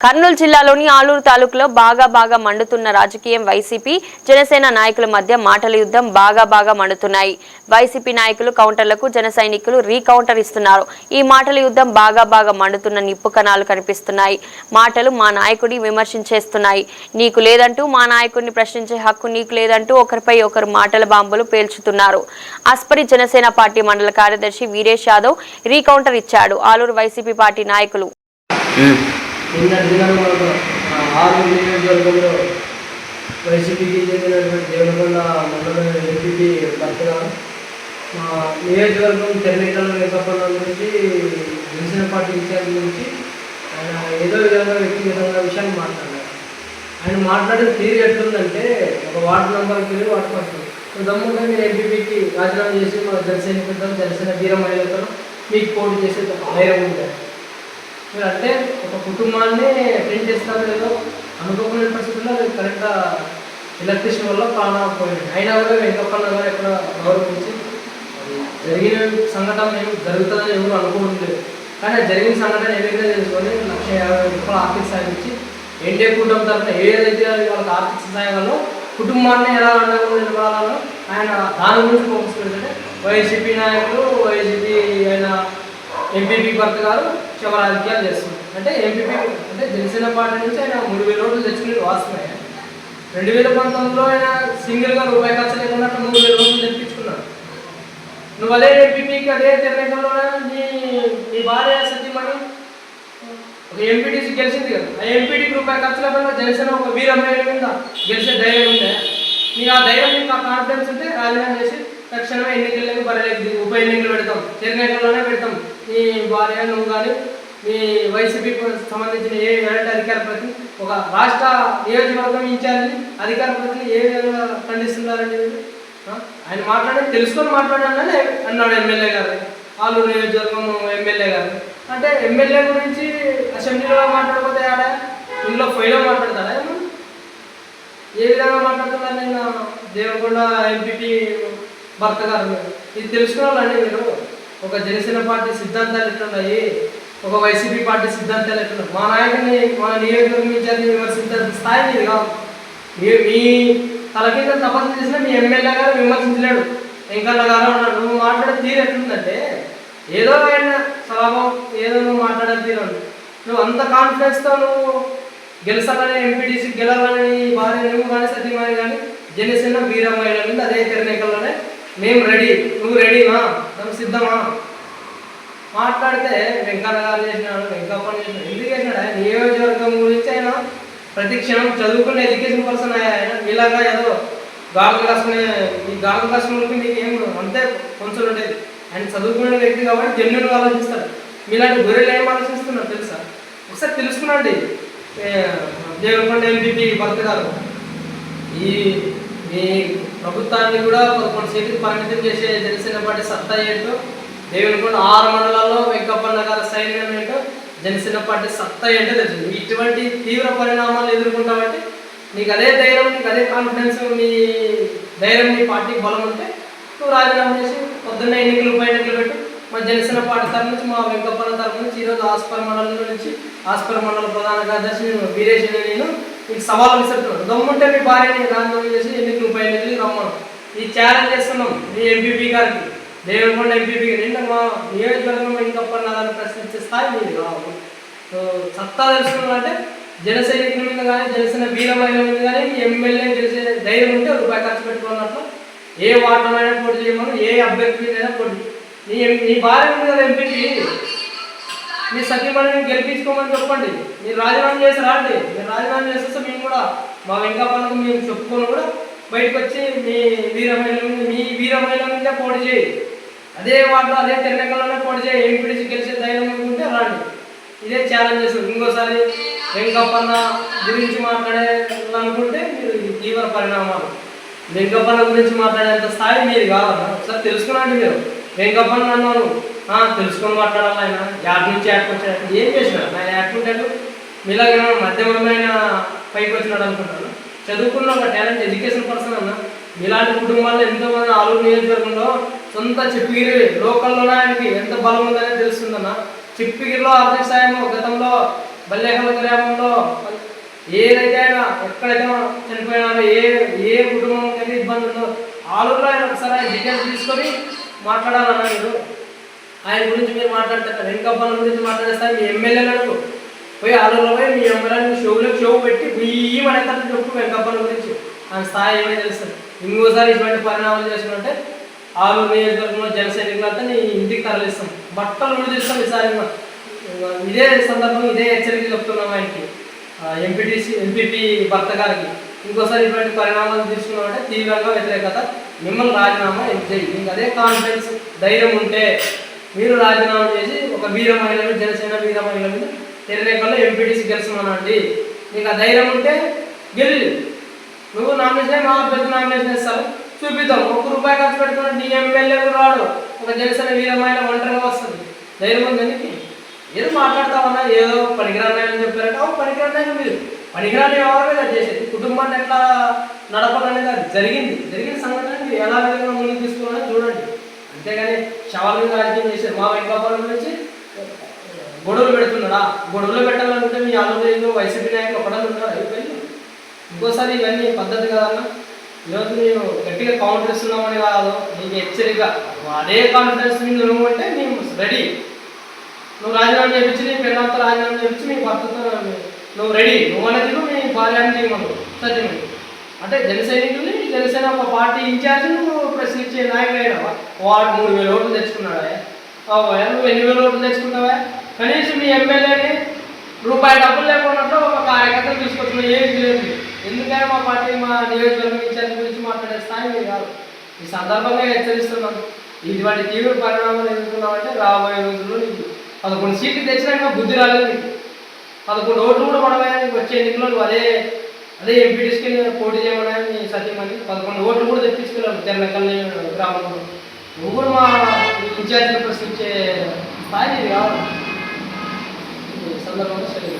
కర్నూలు జిల్లాలోని ఆలూరు తాలూకులో బాగా బాగా మండుతున్న రాజకీయం వైసీపీ జనసేన నాయకుల మధ్య మాటల యుద్ధం బాగా బాగా మండుతున్నాయి. వైసీపీ నాయకులు కౌంటర్లకు జన సైనికులు రీకౌంటర్ ఇస్తున్నారు. ఈ మాటల యుద్ధం బాగా బాగా మండుతున్న నిప్పు కణాలు కనిపిస్తున్నాయి. మాటలు మా నాయకుడి విమర్శించేస్తున్నాయి. నీకు లేదంటూ మా నాయకుడిని ప్రశ్నించే హక్కు నీకు లేదంటూ ఒకరిపై ఒకరు మాటల బాంబులు పేల్చుతున్నారు. అస్పరి జనసేన పార్టీ మండల కార్యదర్శి వీరేష్ యాదవ్ రీకౌంటర్ ఇచ్చాడు. ఆలూరు వైసీపీ పార్టీ నాయకులు నిన్న దినం ఆరు నియోజకవర్గంలో వైసీపీకి చెందినటువంటి దేవనకొండ మండలం ఎంపీపీ భర్తగా మా నియోజకవర్గం తెరలికల వేకపడం గురించి గిరిజన పార్టీ విషయాల గురించి ఆయన ఏదో విధంగా వ్యక్తిగతంగా విషయాన్ని మాట్లాడారు. ఆయన మాట్లాడిన తీరు ఎట్లుందంటే ఒక వార్డు నెంబర్కి వెళ్ళి వార్డు ఫస్ట్. దమ్ముగా మీరు ఎంపీపీకి రాజీనామా చేసి మా జనసేన పెద్దాం జనసేన వీర మహిళలతో మీకు పోటీ చేసే ధైర్యం ఉంటారు మీరు అంటే ఒక కుటుంబాన్ని ప్రింట్ చేస్తారో లేదో అనుకోకుండా పరిస్థితుల్లో అది కరెక్ట్గా ఎలక్ట్రిషన్ వల్ల ప్రాణం పోయింది. అయినా కూడా వెంకప్పన్న గారు ఎక్కడ గౌరవించి జరిగిన సంఘటన ఏమి జరుగుతుందని ఎవరు అనుకోవట్లేదు. కానీ జరిగిన సంఘటన ఏ తెలుసుకొని లక్ష యాభై రూపాయలు ఆర్థిక సాయం ఇచ్చి ఎన్డీఏ కుటుంబం తరఫున ఏదైతే వాళ్ళకి ఆర్థిక సహాయం వల్ల కుటుంబాన్ని ఎలా అండగా నిలబడాలో ఆయన దాని గురించి ఫోకస్ పెడితే వైసీపీ నాయకులు వైసీపీ ఎంపీపీ భర్త గారు శవ రాజకీయాలు చేస్తున్నారు. అంటే ఎంపీపీ అంటే జనసేన పార్టీ నుంచి ఆయన మూడు వేల ఓట్లు తెచ్చుకునేది వాస్తవమే. రెండు వేల పంతొమ్మిదిలో ఆయన సింగిల్గా రూపాయి ఖర్చు లేకుండా మూడు వేల ఓట్లు తెప్పించుకున్నాడు నువ్వు అదే ఎంపీపీకి అదే తెలంగాణలో నీ నీ భార్య సత్యమణి ఒక ఎంపీటీసీ గెలిచింది కదా. ఆ ఎంపీటీకి రూపాయి ఖర్చు లేకుండా జనసేన ఒక వీరమైన మీద గెలిచే ధైర్యం ఉంటే నీకు ఆ ధైర్యం నీకు ఆ కాన్ఫిడెన్స్ ఉంటే రాజీనామా చేసి తక్షణమే ఎన్నికలకు బరలేదు ఉప ఎన్నికలు పెడతాం. తెలంగాణలోనే పెడతాం. మీ భార్య నువ్వు కానీ మీ వైసీపీకి సంబంధించిన ఏ ఎలాంటి అధికార ప్రతిని ఒక రాష్ట్ర నియోజకవర్గం ఇన్ఛార్జ్ అధికార ప్రతిని ఏ విధంగా ఖండిస్తున్నారండి ఆయన మాట్లాడి తెలుసుకొని మాట్లాడానని అన్నాడు ఎమ్మెల్యే గారు. ఆలూరు నియోజకవర్గం ఎమ్మెల్యే గారు. అంటే ఎమ్మెల్యే గురించి అసెంబ్లీలో మాట్లాడకపోతే ఆడ ఇంట్లో ఫైలో మాట్లాడతాడా ఏ విధంగా మాట్లాడుతున్నారు నేను దేవకొండ ఎంపీపీ భర్త గారు ఇది తెలుసుకోవాలండి మీరు? ఒక జనసేన పార్టీ సిద్ధాంతాలు ఎట్లున్నాయి? ఒక వైసీపీ పార్టీ సిద్ధాంతాలు ఎట్లున్నాయి? మా నాయకుని మా నియోజకవర్గం ఇచ్చారని విమర్శించాల్సిన స్థాయి మీది కాదు. మీ మీ తల కింద తపస్సు చేసినా మీ ఎమ్మెల్యే గారు విమర్శించలేడు. వెంకన్న గారు అన్నాడు. నువ్వు మాట్లాడే తీరు ఎట్లుందంటే ఏదో ఆయన స్వభావం ఏదో నువ్వు మాట్లాడే తీరు నువ్వు అంత కాన్ఫిడెన్స్తో నువ్వు గెలిచాలని ఎంపీటీసీ గెలవాలని భార్య నువ్వు కానీ సత్యమాని కానీ జనసేన వీరమహిళ అదే తెరనికల్లోనే మేము రెడీ. నువ్వు రెడీమా మేము సిద్ధమా? మాట్లాడితే వెంకన్న గారు చేసినాడు వెంకప్పని చేసినాడు. ఎందుకు చేసినాడు? ఆయన నియోజకవర్గం గురించి ఆయన ప్రతి క్షణం చదువుకున్న ఎడ్యుకేషన్ పర్సన్ ఆయన. ఇలాగా ఏదో గాడులు కష్టమే ఈ గాడులు కాసుకున్నకి మీకు ఏం అంతే కొంచెం ఉండేది. ఆయన చదువుకునే వ్యక్తి కాబట్టి జన్యుడు ఆలోచిస్తాడు. మీలాంటి గొర్రెలు ఏం ఆలోచిస్తున్నారు తెలుసా? ఒకసారి తెలుసుకున్నాండి దేవకొండ ఎంపీపీ భర్త గారు. ఈ మీ ప్రభుత్వాన్ని కూడా పదకొండు చేతికి పరిమితం చేసే జనసేన పార్టీ సత్తా ఏంటో దేవనకొండ ఆరు మండలాల్లో వెంకప్పన్న గారి సైన్యం ఏంటో జనసేన పార్టీ సత్తా ఏంటో తెలుసు ఇటువంటి తీవ్ర పరిణామాలు ఎదుర్కొంటామంటే నీకు అదే ధైర్యం నీకు అదే కాన్ఫిడెన్స్ నీ ధైర్యం నీ పార్టీకి బలం ఉంటే నువ్వు రాజీనామా చేసి పొద్దున్న ఎన్నికలు ఉప ఎన్నికలు పెట్టు మా జనసేన పార్టీ తరఫు నుంచి మా వెంకప్పన్న తరఫు నుంచి ఈరోజు ఆస్పర్ మండలం నుంచి ఆస్పర్ మండల ప్రధాన కార్యదర్శి నేను వీరేష్ నేను మీకు సవాలు విసురుతున్నాను దమ్ముంటే మీ భార్యని రాజీనామా చేసి ఎన్నికలు ఉప ఎన్నికలు రమ్మను. ఈ ఛాలెంజ్ చేస్తున్నాం మీ ఎంపీపీ గారికి. దేవరకొండ ఎంపీపీ నిన్న మా నియోజకవర్గంలో వెంకప్పన్న గారిని ప్రశ్నించే స్థాయి మీది కావాలి సో సత్తా తెలుసుకున్నారంటే జన సైనికుల మీద కానీ జనసేన వీరమైన మీద కానీ ఎమ్మెల్యే చేసే ధైర్యం ఉంటే రూపాయి ఖర్చు పెట్టుకున్నట్లు ఏ వార్డులోనైనా పోటీ చేయమని ఏ అభ్యర్థి మీదైనా పోటీ. నీ నీ భార్య మీద కదా మీ సత్యమణిని గెలిపించుకోమని చెప్పండి. మీరు రాజీనామా చేసి రాండి. మీరు రాజీనామా చేసేస్తే మేము కూడా మా వెంకప్పన్నకు మేము చెప్పుకొని కూడా బయటకు వచ్చి మీ వీరమైన మీ వీరమైన మీద పోటీ చేయి. అదే వాటిలో అదే తెలంగాణలోనే పోటీ చేయి. ఎంపీడీసీ గెలిచే ధైర్యం ఉంటే రాండి. ఇదే ఛాలెంజ్ ఇంకోసారి వెంకప్పన్న గురించి మాట్లాడాలనుకుంటే మీరు తీవ్ర పరిణామాలు. వెంకప్పన్న గురించి మాట్లాడేంత స్థాయి మీరు కావాలన్నా ఒకసారి తెలుసుకున్నాండి మీరు. వెంకప్పన్న అన్నాను. తెలుసుకొని మాట్లాడాలి ఆయన? యాడ్ నుంచి యాడ్కి వచ్చాడు ఏం చేసినాడు? ఆయన యాడ్కుంటాడు మీలాగా మధ్యమైన పైకి వచ్చినాడు అనుకుంటాను. చదువుకున్న ఒక టాలెంట్ ఎడ్యుకేషన్ పర్సన్ అన్న. ఇలాంటి కుటుంబాల్లో ఎంతమంది ఆలూరు నియోజకవర్గంలో సొంత చెప్పిగిరి లోకల్లోనే ఆయనకి ఎంత బలం ఉందనేది తెలుస్తుందన్న. చిప్పిగిరిలో ఆర్థిక సాయం గతంలో బల్లేహల గ్రామంలో ఏదైతే ఆయన ఎక్కడైతే చనిపోయినారో ఏ ఏ కుటుంబం అయితే ఇబ్బంది ఉందో ఆలూరులో ఆయన ఒకసారి డీటెయిల్స్ తీసుకొని మాట్లాడాలన్నా మీరు? ఆయన గురించి మీరు మాట్లాడతారు వెంకప్పన్న గురించి మాట్లాడేస్తారు మీ ఎమ్మెల్యేలకు పోయి ఆలూరులో పోయి మీ ఎమ్మెల్యేని షోలకు షో పెట్టి ఈ మనకి చెప్పు వెంకప్పన్న గురించి. ఆయన స్థాయి ఏమైనా తెలుస్తుంది? ఇంకోసారి ఇటువంటి పరిణామాలు చేసుకుంటే ఆరు నియోజకవర్గంలో జన సైనికులంతా నీ ఇంటికి తరలిస్తాం. బట్టలు విడిదిస్తాం ఈసారి ఇదే సందర్భం ఇదే హెచ్చరిక చెప్తున్నాం ఆయనకి. ఎంపీటీసీ ఎంపీపీ భర్త గారికి. ఇంకోసారి ఇటువంటి పరిణామాలు తీసుకున్నామంటే తీవ్రంగా వ్యతిరేకత. మిమ్మల్ని రాజీనామా చేయి మీకు అదే కాన్ఫిడెన్స్ ధైర్యం ఉంటే మీరు రాజీనామా చేసి ఒక వీర మహిళలు జనసేన వీర మహిళ మీద ఎంపీటీసి ఎంపీటీసీ గెలుస్తున్నానండి నీకు ఆ ధైర్యం ఉంటే గెలి. నువ్వు నామినేషన్ మా అభ్యర్థి నామినేషన్ ఇస్తావు చూపిద్దాం. ఒక రూపాయి ఖర్చు పెట్టుకున్న నీ ఎమ్మెల్యే కూడా రాడు. ఒక జనసేన వీర మహిళ ఒంటరిగా వస్తుంది. ధైర్యం ఉంది ఎందుకు ఏదో మాట్లాడతామన్నా ఏదో పనికిరాని చెప్పారంటే. ఓ పనికిరాని మీరు. పనికిరాని ఎవరు మీద చేసేది. కుటుంబాన్ని ఎట్లా నడపాలనేది అది జరిగింది. జరిగిన సంఘటన ఎలా విధంగా ముందుకు తీసుకోవాలని శవాల మీద రాజకీయం చేశారు. మా వెంకపాలెం నుంచి గొడవలు పెడుతున్నాడా? గొడవలు పెట్టాలనుకుంటే మీ ఆంధ్రప్రదేశ్లో వైసీపీ నాయకులు ఒకటే ఉన్నాడు అయిపోయి ఇంకోసారి ఇవన్నీ పద్ధతి కదన్నా. ఈరోజు నేను గట్టిగా కౌంటర్ ఇస్తున్నామని కాదు. నీకు హెచ్చరిక. అదే కాన్ఫిడెన్స్ మీద నువ్వు అంటే మేము రెడీ. నువ్వు రాజీనామా చేయించి నీ పిల్లలతో రాజీనామా చేయించి నీ భర్తతో నువ్వు రెడీ. నువ్వు అనేది మీ భార్యని చేయమను. సత్యం. అంటే జనసైనికుని జనసేన ఒక పార్టీ ఇన్ఛార్జ్ నువ్వు ప్రశ్నించే నాయకుడైనా వాడు మూడు వేల ఓట్లు తెచ్చుకున్నాడా. నువ్వు ఎన్ని వేల ఓట్లు తెచ్చుకున్నావా కనీసం మీ ఎమ్మెల్యేని రూపాయి డబ్బులు లేకున్నట్లు ఒక కార్యకర్తను తీసుకొచ్చిన ఏది లేదు ఎందుకంటే మా పార్టీ మా నియోజకవర్గం ఇన్ఛార్జ్ గురించి మాట్లాడే స్థాయి మీరు కాదు. ఈ సందర్భంగా హెచ్చరిస్తున్నాను. ఇటువంటి తీవ్ర పరిణామాలు ఎదుర్కొన్నామంటే రాబోయే రోజుల్లో నీకు పదకొండు సీట్లు తెచ్చినాక బుద్ధి రాలేదు నీకు. పదకొండు ఓట్లు కూడా పడవా వచ్చే ఎన్నికల్లో నువ్వు అదే అదే ఎంపీటీస్కి పోటీ చేయమని సత్యమని పదకొండు ఓట్లు కూడా తెప్పించుకున్నాను తెల్లకల్ని గ్రామంలో. నువ్వు కూడా మా ఇన్ఛార్జిని ప్రశ్నించే స్థాయి కావాలి. సందర్భంగా సెలవు.